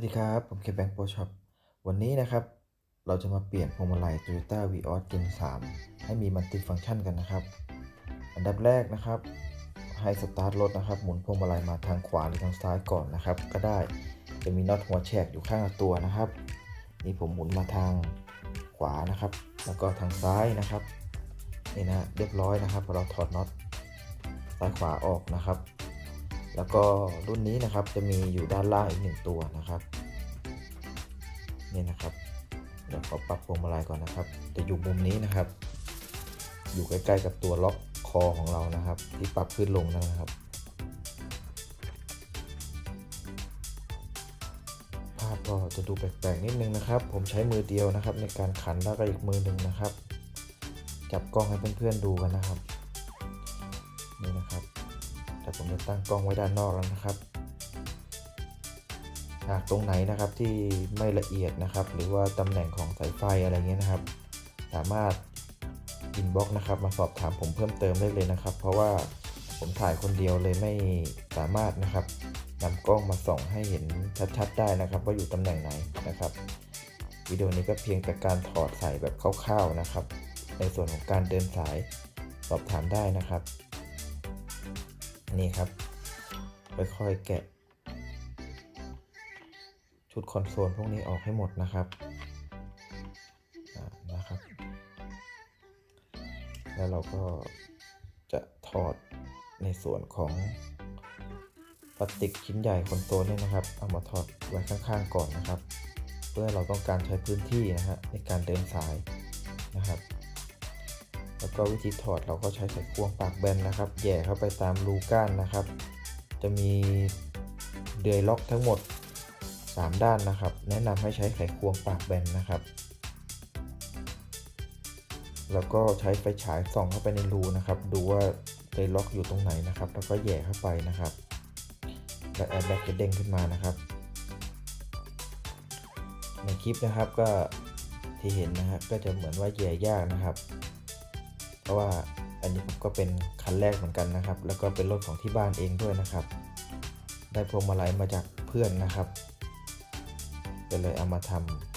วัสดีครับ ผมเคแบงค์โปรช็อปวันนี้นะครับ เราจะมาเปลี่ยนพวงมาลัย Toyota Vios Gen 3 ให้มีมัลติฟังก์ชันกันนะครับ อันดับแรกนะครับ ให้สตาร์ทรถนะครับ หมุนพวงมาลัยมาทางขวาหรือทางซ้ายก่อนนะครับ ก็ได้จะมีน็อตหัวแฉกอยู่ข้างตัวนะครับ นี่ผมหมุนมาทางขวานะครับ แล้วก็ทางซ้ายนะครับนี่นะเรียบร้อยนะครับพอเราถอดน็อตซ้ายขวาออกนะครับ แล้วก็รุ่นนี้นะครับจะมีอยู่ด้านล่างอีกหนึ่งตัวนะครับนี่นะครับเดี๋ยวขอปรับพวงมาลัยก่อนนะครับ จะอยู่มุมนี้นะครับ อยู่ใกล้ๆกับตัวล็อกคอของเรานะครับ ที่ปรับขึ้นลงนะครับ ภาพก็จะดูแปลกๆนิดนึงนะครับ ผมใช้มือเดียวนะครับ ในการขันแล้วก็อีกมือหนึ่งนะครับ จับกล้องให้เพื่อนๆดูกันนะครับ ตั้งกล้องไว้ด้านนอกแล้วนะครับ หากตรงไหนนะครับที่ไม่ละเอียดนะครับ หรือว่าตำแหน่งของสายไฟอะไรเงี้ยนะครับ สามารถอินบ็อกนะครับ มาสอบถามผมเพิ่มเติมได้เลยนะครับ เพราะว่าผมถ่ายคนเดียวเลยไม่สามารถนะครับนำกล้องมาส่องให้เห็นชัดๆ ได้นะครับ ว่าอยู่ตำแหน่งไหนนะครับ วิดีโอนี้ก็เพียงแต่การถอดใส่แบบคร่าวๆนะครับ ในส่วนของการเดินสายสอบถามได้นะครับ นี่ครับ ค่อยๆแกะ ชุดคอนโซลพวกนี้ออกให้หมดนะครับนะครับ แล้วเราก็จะถอดในส่วนของพลาสติกชิ้นใหญ่คอนโซลนี่นะครับ เอามาถอดไว้ข้างๆก่อนนะครับ เพื่อเราต้องการใช้พื้นที่นะฮะในการเดินสายนะครับ แล้วก็วิธีถอดเราก็ใช้ไขควงปากแบนนะครับแย่เข้าไปตามรูก้านนะครับ จะมีเดือยล็อกทั้งหมด 3 ด้านนะครับ แนะนำให้ใช้ไขควงปากแบนนะครับ แล้วก็ใช้ไฟฉายส่องเข้าไปในรูนะครับ ดูว่าเดือยล็อกอยู่ตรงไหนนะครับ แล้วก็แย่เข้าไปนะครับ แล้วแอร์แบ็กจะเด้งขึ้นมานะครับ ในคลิปนะครับก็ที่เห็นนะครับก็จะเหมือนว่าแย่ยากนะครับ ราะว่าอันนี้ผมก็เป็นคันแรกเหมือนกันนะครับ แล้วก็เป็นรถของที่บ้านเองด้วยนะครับ ได้พวงมาลัยมาจากเพื่อนนะครับก็เลยเอามาทำ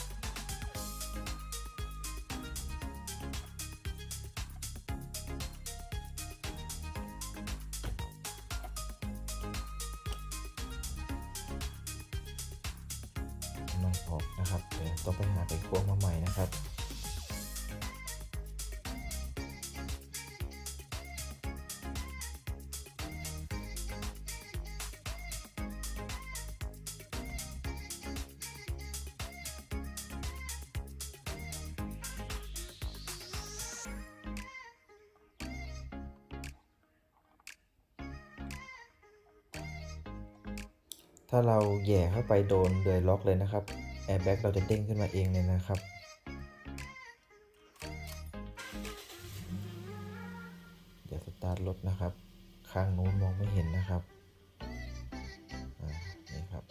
ถ้าเราแย่เข้าไปโดนเดือยล็อกเลยนะครับแอร์แบ็กเราจะเด้งขึ้นมาเองเลยนะครับ เดี๋ยวสตาร์ทรถนะครับ ข้างนู้นมองไม่เห็นนะครับนี่ครับ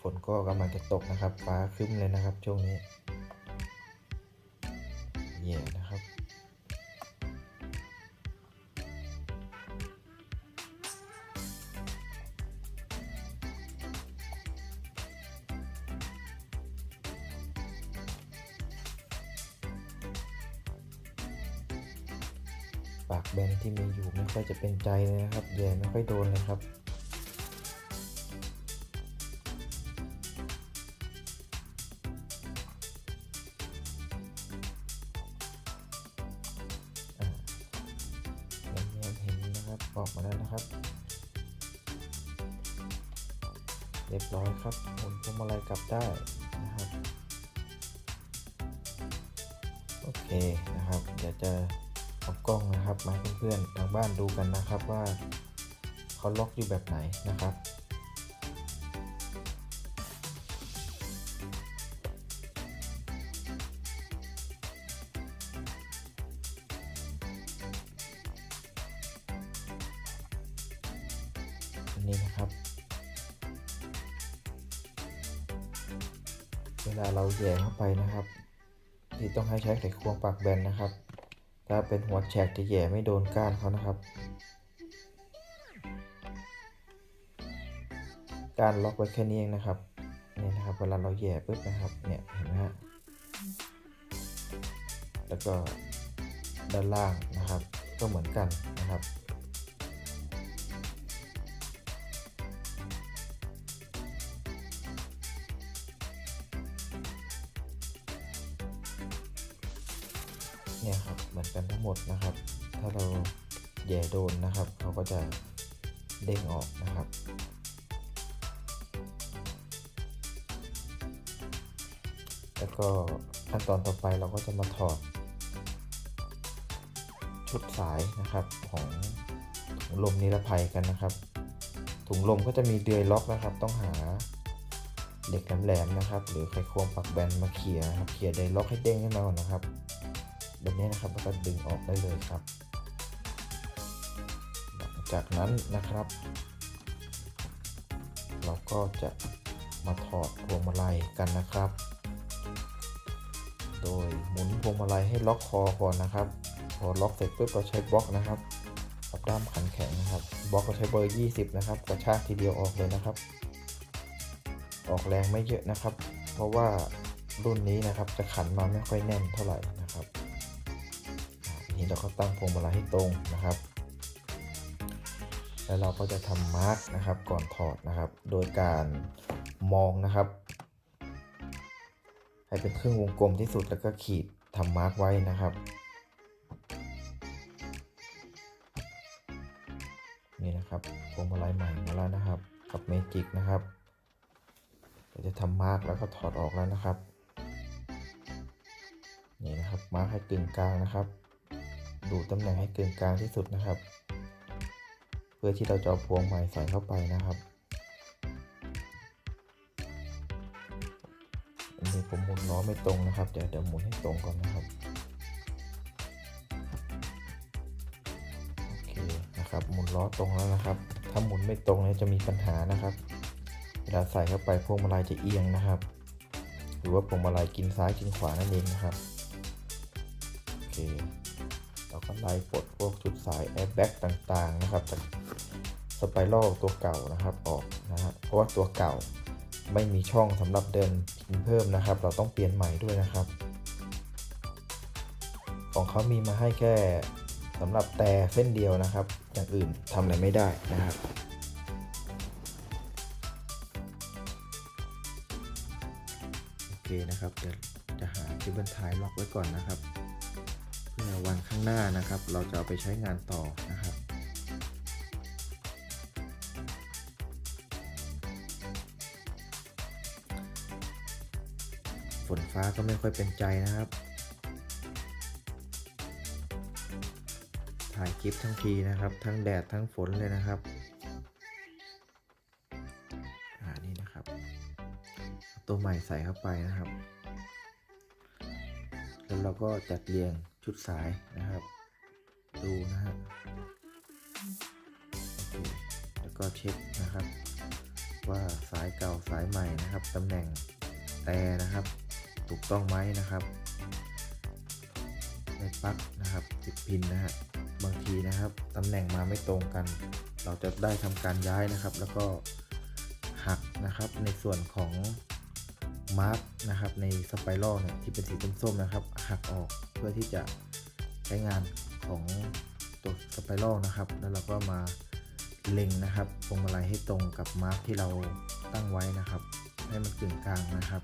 ฝนก็กำลังจะตกนะครับ ฟ้าครึ้มเลยนะครับช่วงนี้ ปากแบนที่มีอยู่ไม่ค่อยจะเป็นใจเลยนะครับแย่ไม่ค่อยโดนเลยครับอ่าแย้มๆเห็นนะครับออกมาแล้วนะครับ เรียบร้อยครับหมุนพวงมาลัยกลับได้นะครับ โอเคนะครับ เดี๋ยวจะ เอากล้องนะครับมาให้เพื่อนๆทางบ้านดูกันนะครับว่าเขาล็อกอยู่แบบไหนนะครับอันนี้นะครับ เวลาเราแย่เข้าไปนะครับ ที่ต้องให้ใช้ไขควงปากแบนนะครับ ถ้าเป็นหัวแฉกจะแย่ไม่โดนก้านเขานะครับการล็อกไว้แค่นี้เองนะครับนี่นะครับเวลาเราแย่ปุ๊บนะครับเนี่ยเห็นไหมฮะแล้วก็ด้านล่างนะครับก็เหมือนกันนะครับ หมดนะครับ ถ้าเราแย่โดนนะครับเขาก็จะเด้งออกนะครับแล้วก็ขั้นตอนต่อไปเราก็จะมาถอด ชุดสายนะครับของถุงลมนิรภัยกันนะครับ ถุงลมก็จะมีเดือยล็อกนะครับ ต้องหาเหล็กแหลมๆนะครับ หรือไขควงปักแบนมาเขี่ยนะครับเขี่ยเดือยล็อกให้เด้งขึ้นมาก่อนนะครับ แบบนี้นะครับแล้วก็ดึงออกได้เลยครับ หลังจากนั้นนะครับ เราก็จะมาถอดพวงมาลัยกันนะครับ โดยหมุนพวงมาลัยให้ล็อกคอก่อนนะครับ พอล็อกเสร็จปุ๊บเราใช้บล็อกนะครับกับด้ามขันแข็งนะครับ บล็อกเราใช้เบอร์ 20 นะครับ กระชากทีเดียวออกเลยนะครับ ออกแรงไม่เยอะนะครับ เพราะว่ารุ่นนี้นะครับจะขันมาไม่ค่อยแน่นเท่าไหร่นะครับ นี้เราก็ตั้งพวงมาลัยให้ตรงนะครับ แล้วเราก็จะทำมาร์กนะครับก่อนถอดนะครับ โดยการมองนะครับ ให้เป็นครึ่งวงกลมที่สุดแล้วก็ขีดทำมาร์กไว้นะครับนี่นะครับพวงมาลัยใหม่มาแล้วนะครับ กับเมจิกนะครับเราจะทำมาร์กแล้วก็ถอดออกแล้วนะครับนี่นะครับมาร์กให้กึ่งกลางนะครับ ดูตำแหน่งให้เกึ่งกลางที่สุดนะครับ เพื่อที่เราจะเอาพวงใหม่ใส่เข้าไปนะครับอันนี้ผมหมุนล้อไม่ตรงนะครับ เดี๋ยวเดี๋ยวหมุนให้ตรงก่อนนะครับโอเคนะครับหมุนล้อตรงแล้วนะครับ ถ้าหมุนไม่ตรงเนี่ยจะมีปัญหานะครับ เวลาใส่เข้าไปพวงมาลัยจะเอียงนะครับ หรือว่าพวงมาลัยกินซ้ายกินขวานั่นเองนะครับโอเค เราก็ไล่ปลดพวกชุดสายแอร์แบ็กต่างๆนะครับจากสไปรัลตัวเก่านะครับออกนะฮะเพราะว่าตัวเก่าไม่มีช่องสำหรับเดินพินเพิ่มนะครับ เราต้องเปลี่ยนใหม่ด้วยนะครับ ของเขามีมาให้แค่สำหรับแต่เส้นเดียวนะครับ อย่างอื่นทำอะไรไม่ได้นะครับโอเคนะครับเดี๋ยวจะหาที่บรรทายล็อกไว้ก่อนนะครับ พื่อวันข้างหน้านะครับ เราจะเอาไปใช้งานต่อนะครับฝนฟ้าก็ไม่ค่อยเป็นใจนะครับ ถ่ายคลิปทั้งทีนะครับ ทั้งแดดทั้งฝนเลยนะครับอ่านี่นะครับ ตัวใหม่ใส่เข้าไปนะครับ แล้วเราก็จัดเรียง ชุดสายนะครับ ดูนะฮะแล้วก็เช็คนะครับ ว่าสายเก่าสายใหม่นะครับตำแหน่งแต่นะครับ ถูกต้องไหมนะครับ ในปลั๊กนะครับติดพินนะฮะบางทีนะครับตำแหน่งมาไม่ตรงกัน เราจะได้ทำการย้ายนะครับ แล้วก็หักนะครับในส่วนของมาร์กนะครับในสไปรัลเนี่ยที่เป็นสีส้มๆนะครับ หักออกเพื่อที่จะ ใช้งานของตัวสไปรัลนะครับ แล้วเราก็มาเล็งนะครับพวงมาลัยให้ตรงกับมาร์กที่เราตั้งไว้นะครับ ให้มันกึ่งกลางนะครับ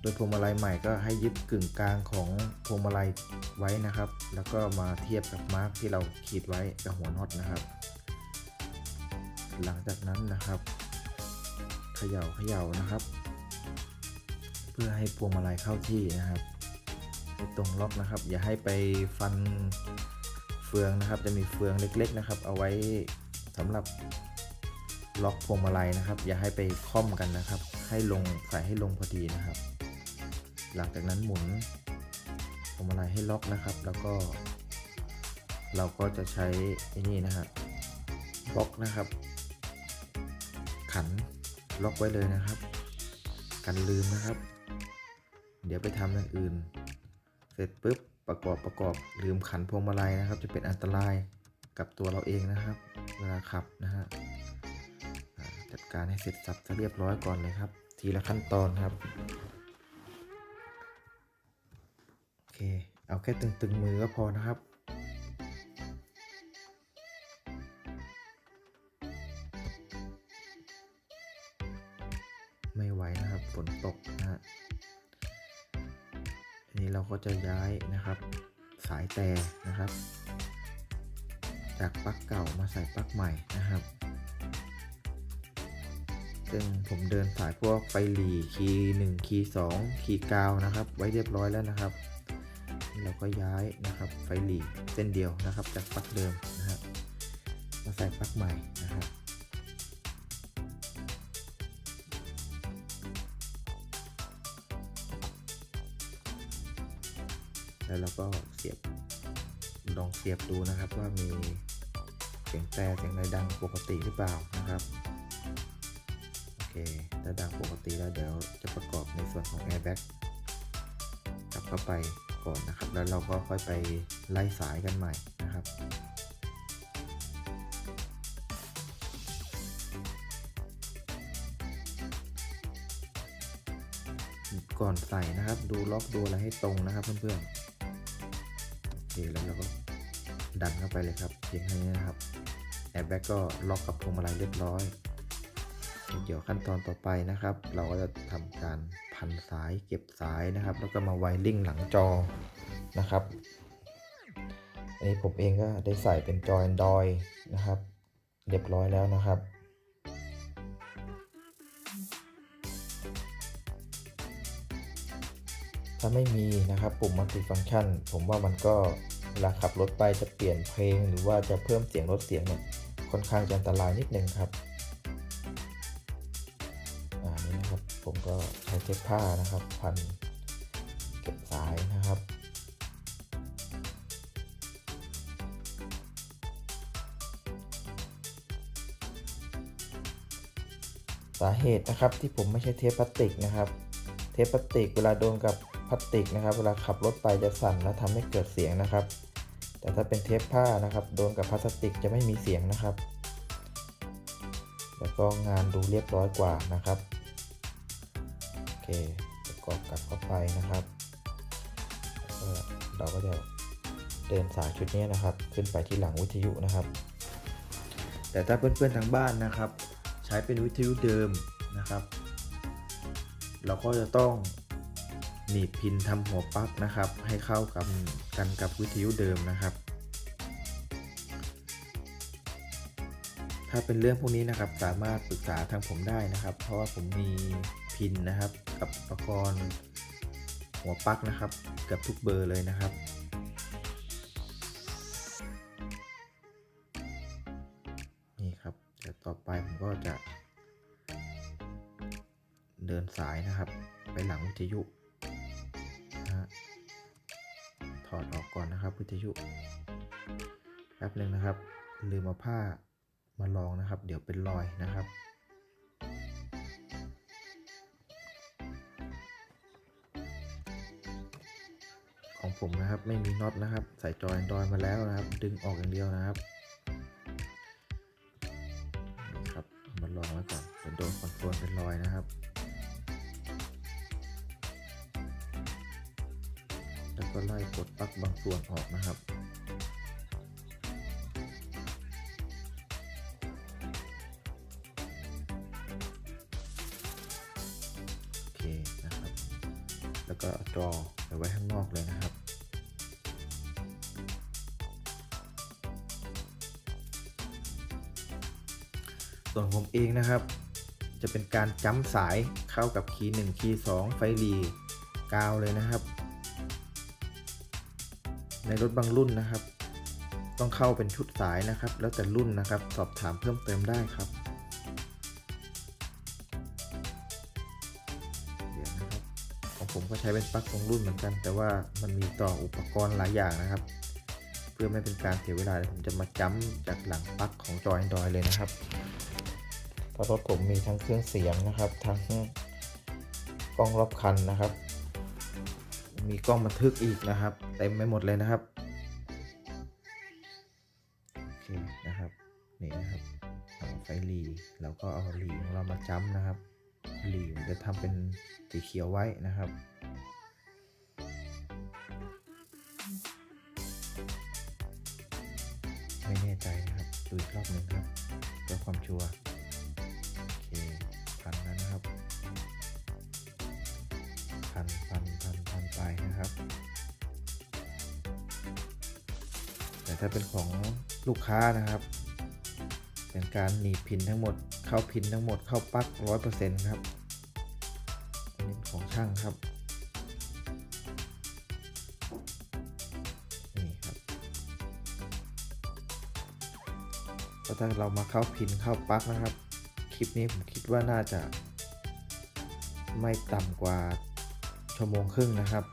โดยพวงมาลัยใหม่ก็ให้ยึดกึ่งกลางของพวงมาลัยไว้นะครับ แล้วก็มาเทียบกับมาร์กที่เราขีดไว้กับหัวน็อตนะครับ หลังจากนั้นนะครับเขย่าเขย่านะครับ เพื่อให้พวงมาลัยเข้าที่นะครับ ตรงล็อกนะครับ อย่าให้ไปฟันเฟืองนะครับ จะมีเฟืองเล็กๆนะครับ เอาไว้สำหรับล็อกพวงมาลัยนะครับ อย่าให้ไปค่อมกันนะครับ ให้ลงใส่ให้ลงพอดีนะครับ หลังจากนั้นหมุนพวงมาลัยให้ล็อกนะครับ แล้วก็ เราก็จะใช้ไอ้นี่นะฮะบล็อกนะครับ ขันล็อกไว้เลยนะครับ กันลืมนะครับ เดี๋ยวไปทำอย่างอื่น เสร็จปุ๊บประกอบประกอบลืมขันพวงมาลัยนะครับ จะเป็นอันตรายกับตัวเราเองนะครับ เวลาขับนะฮะจัดการให้เสร็จสับจะเรียบร้อยก่อนเลยครับ ทีละขั้นตอนครับโอเค เอาแค่ตึงๆมือก็พอนะครับ ก็จะย้ายนะครับ สายแต่นะครับ จากปลั๊กเก่ามาใส่ปลั๊กใหม่นะครับ ซึ่งผมเดินสายพวกไฟหลีคีย์หนึ่งคีย์สองคีย์กาวนะครับ ไว้เรียบร้อยแล้วนะครับเราก็ย้ายนะครับไฟหลีเส้นเดียวนะครับ จากปลั๊กเดิมนะครับมาใส่ปลั๊กใหม่นะครับ แล้วเราก็เสียบลองเสียบดูนะครับว่ามีเสียงแต่เสียงอะไรดังปกติหรือเปล่านะครับโอเคถ้าดังปกติแล้วเดี๋ยวจะประกอบในส่วนของ airbag กลับเข้าไปก่อนนะครับ แล้วเราก็ค่อยไปไล่สายกันใหม่นะครับก่อนใส่นะครับ ดูล็อกดูอะไรให้ตรงนะครับเพื่อนๆ โอเคแล้วเราก็ดันเข้าไปเลยครับเพียงแค่นี้นะครับแอร์แบ็กก็ล็อกกับพวงมาลัยเรียบร้อยเดี๋ยวขั้นตอนต่อไปนะครับ เราก็จะทำการพันสายเก็บสายนะครับ แล้วก็มาไวริ่งหลังจอนะครับอันนี้ผมเองก็ได้ใส่เป็นจอ Android นะครับ เรียบร้อยแล้วนะครับ ถ้าไม่มีนะครับปุ่มมัลติฟัง c t ชันผมว่ามันก็เวลาขับรถไปจะเปลี่ยนเพลง หรือว่าจะเพิ่มเสียงลดเสียงเนี่ยค่อนข้างจะอันตรายนิดนึงครับอ่านี่นะครับผมก็ใช้เทปผ้านะครับ พันเก็บสายนะครับสาเหตุนะครับที่ผมไม่ใช้เทปพลาสติกนะครับ เทปพลาสติกเวลาโดนกับ พลาสติกนะครับ เวลาขับรถไปจะสั่นและทำให้เกิดเสียงนะครับ แต่ถ้าเป็นเทปผ้านะครับ โดนกับพลาสติกจะไม่มีเสียงนะครับ แล้วก็งานดูเรียบร้อยกว่านะครับโอเคประกอบกับเข้าไปนะครับเราก็จะเดินสายชุดนี้นะครับ ขึ้นไปที่หลังวิทยุนะครับ แต่ถ้าเพื่อนๆทางบ้านนะครับ ใช้เป็นวิทยุเดิมนะครับ เราก็จะต้อง หนีบพินทำหัวปลั๊กนะครับ ให้เข้ากันกันกับวิทยุเดิมนะครับ ถ้าเป็นเรื่องพวกนี้นะครับสามารถปรึกษาทางผมได้นะครับ เพราะว่าผมมีพินนะครับ กับอุปกรณ์หัวปลั๊กนะครับกับทุกเบอร์เลยนะครับนี่ครับเดี๋ยวต่อไปผมก็จะเดินสายนะครับ ไปหลังวิทยุ วิทยุแป๊บหนึ่งนะครับ ลืมเอาผ้ามาลองนะครับ เดี๋ยวเป็นรอยนะครับของผมนะครับไม่มีน็อตนะครับ ใส่จอยดอยมาแล้วนะครับ ดึงออกอย่างเดียวนะครับนี่ครับมาลองไว้ก่อนเดี๋ยวโดนคอนโซลเป็นรอยนะครับ ก็ไล่กดปลั๊กบางส่วนออกนะครับ โอเคนะครับ แล้วก็จอไปไว้ข้างนอกเลยนะครับส่วนผมเองนะครับ จะเป็นการจ้ำสายเข้ากับคีย์1คีย์2ไฟรีกาวเลยนะครับ ในรถบางรุ่นนะครับ ต้องเข้าเป็นชุดสายนะครับ แล้วแต่รุ่นนะครับ สอบถามเพิ่มเติมได้ครับเดี๋ยวนะครับของผมก็ใช้เป็นปลั๊กตรงรุ่นเหมือนกัน แต่ว่ามันมีต่ออุปกรณ์หลายอย่างนะครับ เพื่อไม่เป็นการเสียเวลาผมจะมาจ้ำจากหลังปลั๊กของจอ Android เลยนะครับเพราะรถผมมีทั้งเครื่องเสียงนะครับ ทั้งกล้องรอบคันนะครับ มีกล้องบันทึกอีกนะครับ เต็มไปหมดเลยนะครับโอเคนะครับนี่นะครับเอาไฟหลีเราก็เอาหลีของเรามาจ้ำนะครับหลีมันจะทำเป็นสีเขียวไว้นะครับไม่แน่ใจนะครับดูอีกรอบหนึ่งครับเพื่อความชัวร์ ถ้าเป็นของลูกค้านะครับ เป็นการหนีบพินทั้งหมด เข้าพินทั้งหมด เข้าปลั๊กร้อยเปอร์เซ็นต์ครับอันนี้ของช่างครับนี่ครับก็ถ้าเรามาเข้าพินเข้าปลั๊กนะครับ คลิปนี้ผมคิดว่าน่าจะไม่ต่ำกว่าชั่วโมงครึ่งนะครับ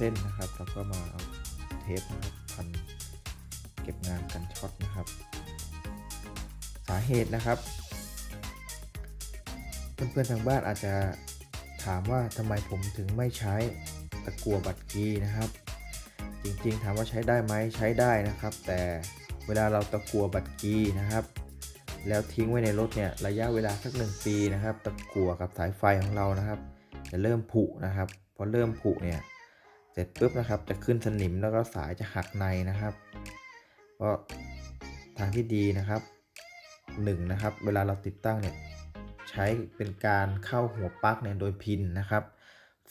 ส้นนะครับเราก็มาเอาเทปนะครับพันเก็บงานกันช็อตนะครับ สาเหตุนะครับ เพื่อนๆทางบ้านอาจจะถามว่าทำไมผมถึงไม่ใช้ตะกัวบัตรกีนะครับ จริงๆ ถามว่าใช้ได้ไหมใช้ได้นะครับ แต่เวลาเราตะกัวบัตรกีนะครับ แล้วทิ้งไว้ในรถเนี่ยระยะเวลาสักหนึ่งปีนะครับ ตะกัวกับสายไฟของเรานะครับ จะเริ่มผุนะครับพอเริ่มผุเนี่ย เสร็จปุ๊บนะครับ จะขึ้นสนิมแล้วก็สายจะหักในนะครับก็ทางที่ดีนะครับหนึ่งนะครับ เวลาเราติดตั้งเนี่ยใช้เป็นการเข้าหัวปลั๊กเนี่ยโดยพินนะครับ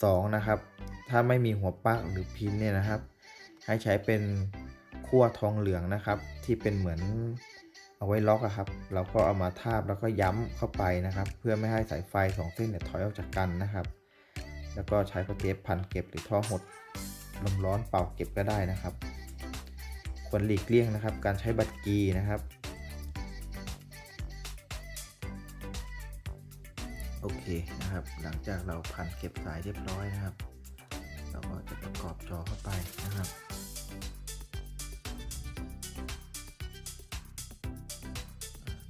สองนะครับ ถ้าไม่มีหัวปลั๊กหรือพินเนี่ยนะครับ ให้ใช้เป็นขั้วทองเหลืองนะครับ ที่เป็นเหมือนเอาไว้ล็อกอะครับ เราก็เอามาทาบแล้วก็ย้ำเข้าไปนะครับ เพื่อไม่ให้สายไฟสองเส้นเนี่ยถอยออกจากกันนะครับ แล้วก็ใช้ประเทปพันเก็บหรือท่อหดลมร้อนเป่าเก็บก็ได้นะครับ ควรหลีกเลี่ยงนะครับ การใช้บัตรกีนะครับ โอเคนะครับ หลังจากเราพันเก็บสายเรียบร้อยนะครับ เราก็จะประกอบจอเข้าไปนะครับ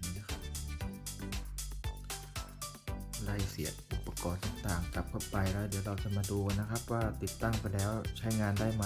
นี่นะครับไล่เสียบ กรณ์ต่างๆกลับเข้าไปแล้วเดี๋ยวเราจะมาดูกันนะครับว่าติดตั้งไปแล้วใช้งานได้ไหม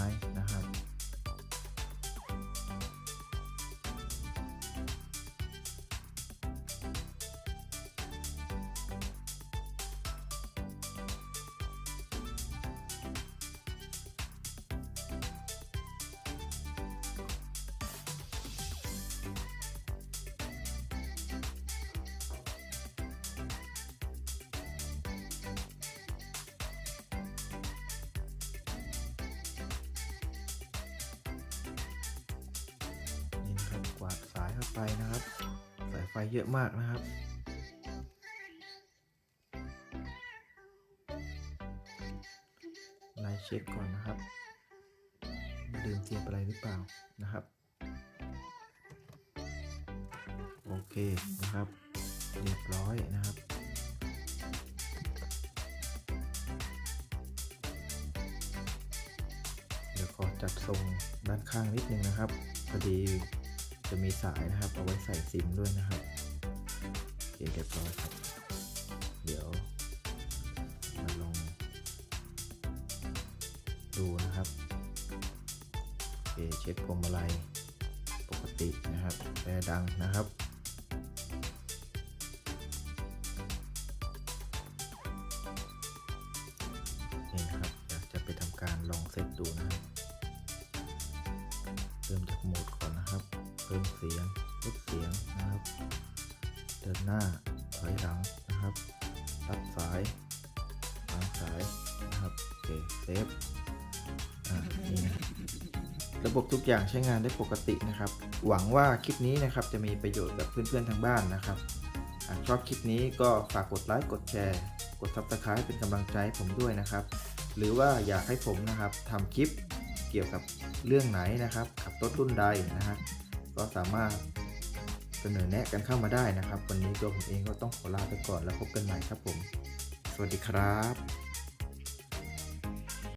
ไปนะครับ สายไฟเยอะมากนะครับ ไล่เช็คก่อนนะครับลืมเสียอะไรหรือเปล่านะครับ โอเคนะครับ เรียบร้อยนะครับเดี๋ยวขอจัดทรงด้านข้างนิดนึงนะครับพอดี จะมีสายนะครับ เอาไว้ใส่ซิมด้วยนะครับเคเรียบร้อยครับ เดี๋ยวมาลองดูนะครับเช็คพวงมาลัยปกตินะครับแต่ดังนะครับ เดินหน้าถอยหลังนะครับรับสายวางสายนะครับโอเคเซฟอ่านี่นะครับระบบทุกอย่างใช้งานได้ปกตินะครับ หวังว่าคลิปนี้นะครับจะมีประโยชน์กับเพื่อนๆทางบ้านนะครับหากชอบคลิปนี้ก็ฝากกดไลค์กดแชร์ กด subscribe เป็นกำลังใจให้ผมด้วยนะครับ หรือว่าอยากให้ผมนะครับทำคลิปเกี่ยวกับเรื่องไหนนะครับขับรถรุ่นใดนะครับก็สามารถ เสนอแนะกันเข้ามาได้นะครับ วันนี้ตัวผมเองก็ต้องขอลาไปก่อนแล้วพบกันใหม่ครับผม สวัสดีครับ